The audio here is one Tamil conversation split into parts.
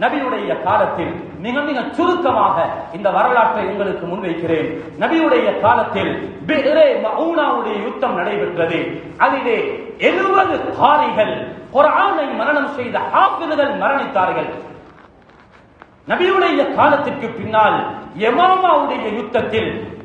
நபியுடைய காலத்தில் மிக மிக சுருக்கமாக இந்த வரலாற்றை உங்களுக்கு முன்வைக்கிறேன். நபியுடைய காலத்தில் மவுனாவுடைய யுத்தம் நடைபெற்றது. அதிலே எழுபது காரிகள் குரானை மரணம் செய்த ஹாஃபிதுகள் மரணித்தார்கள். நபியுடைய காலத்திற்கு பின்னால் யமாமாவுடைய யுத்தத்தில்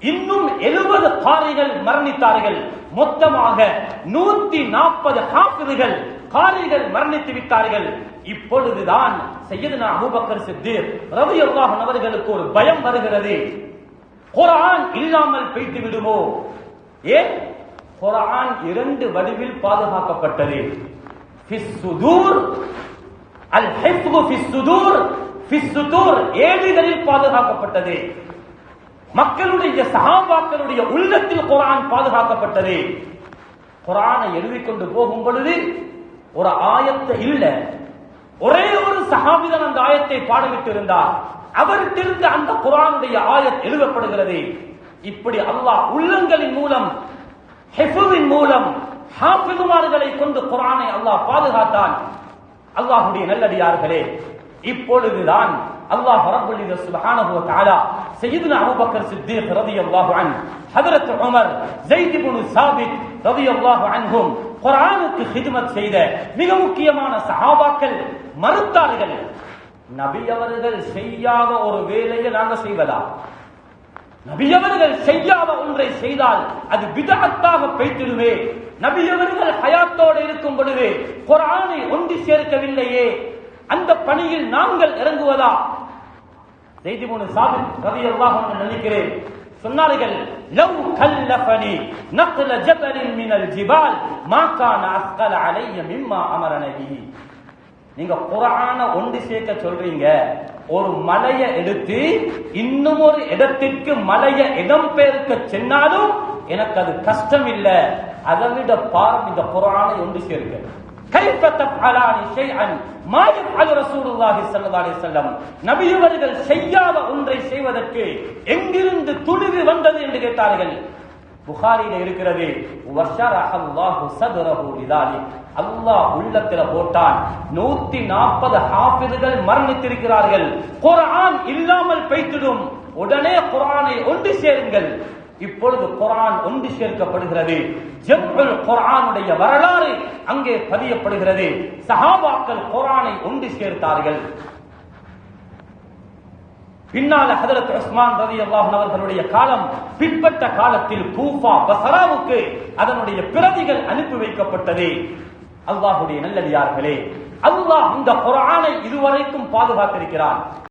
இன்னும் எழுபது காரிகள் மரணித்தார்கள். மொத்தமாக நூத்தி நாற்பது ஹாஃபிதுகள் காரிகள் மரணித்து விட்டார்கள். இப்பொழுதுதான் செய்யதுனா அபுபக்கர் சித்தீர் ரவி அல்லாஹன் அவர்களுக்கு ஒரு பயம் வருகிறது. குரான் இல்லாமல் பெய்து விடுமோ? ஏன்? குரான் இரண்டு வடிவில் பாதுகாக்கப்பட்டது. ஃபிஸ்சுதூர் அல் ஹிஃப்து ஃபிஸ் சுதூர் ஃபிஸ் ஏடுகளில் பாதுகாக்கப்பட்டது. மக்களுடைய சகாபாக்களுடைய உள்ளத்தில் குரான் பாதுகாக்கப்பட்டது. குரானை எழுதி கொண்டு போகும் பொழுது ஒரு ஆயத்தை இல்ல. ஒரே ஒரு சஹாபிதான் அந்த ஆயத்தை பாடமிட்டு இருந்தார் அவர்கிட்ட அந்த குரானுடைய ஆயத் எழுதப்படுகிறது. இப்படி அல்லாஹ் உள்ளங்களின் மூலம் ஹெஃபுவின் மூலம் ஹாஃபிதுமார்களை கொண்டு குரானை அல்லாஹ் பாதுகாத்தான். அல்லாஹுடைய நல்லடியார்களே இப்பொழுதுதான் அல்லாஹ் ரப்பல் இzzat சுப்ஹானஹு வ தஆலா சய்யிதுனா அபூபக்கர் சித்தீக் ரலியல்லாஹு அன்ஹு ஹஜரத் உமர் ஸைத் இப்னு சாபித் ரலியல்லாஹு அன்ஹும் குரானுக்கு ஹிதுமத் செய்த மிக முக்கியமான சஹாபாக்கள் மறுத்தார்கள். நபி அவர்கள் செய்யாத ஒரு வேலையை நாங்க செய்வதா? நபியவர்கள் செய்யாத ஒன்றை செய்தால் அது விதத்தாக பெய்திடுமே நபியவர்கள் ஹயாத்தோடு இருக்கும் பொழுது குரானை ஒன்று சேர்க்கவில்லையே. அந்த பணியில் நாங்கள் இறங்குவதா? செய்தி மூணு சாபி ரவி அல்லாஹ் நினைக்கிறேன். சொன்னார்கள் லவ் கல்லஃபனி நக்ல ஜபலின் மினல் ஜிபால் மா கான அஸ்கல அலைய மிம்மா அமரன நீங்க குரான ஒன்று சேர்க்க சொல்றீங்க ஒரு மலையை எடுத்து இன்னும் ஒரு இடத்திற்கு மலையை இடம் பெயர்க்க சென்னாலும் எனக்கு அது கஷ்டம் இல்லை அதை விட பாரம் இந்த குரானை ஒன்று சேர்க்க. கைஃப தஃஅலானி ஷைஅன் மா யஃஅலு ரசூலுல்லாஹி செல்லம் அலைஹி நபியவர்கள் செய்யாத ஒன்றை செய்வதற்கு எங்கிருந்து துணிவு வந்தது என்று கேட்டார்கள். புகாரில இருக்கிறது வஷரஹல்லாஹு சத்ரஹு லிதாலிக். அல்லாஹ் உள்ளத்துல போட்டான். நூத்தி நாற்பது ஹாஃபிதுகள் மரணித்திருக்கிறார்கள். குரான் இல்லாமல் பெய்த்திடும். உடனே குரானை ஒன்று சேருங்கள். இப்பொழுது குரான் ஒன்று சேர்க்கப்படுகிறது. ஜம்உல் குரானுடைய வரலாறு அங்கே பதியப்படுகிறது. சஹாபாக்கள் குரானை ஒன்று சேர்த்தார்கள். பின்னால ஹதரத் உஸ்மான் ரதி அல்லாஹன் அவர்களுடைய காலம் பிற்பட்ட காலத்தில் கூஃபா பசராவுக்கு அதனுடைய பிரதிகள் அனுப்பி வைக்கப்பட்டது. அல்லாஹுடைய நல்லடியார்களே அல்லாஹ் இந்த குரானை இதுவரைக்கும் பாதுகாத்திருக்கிறான்.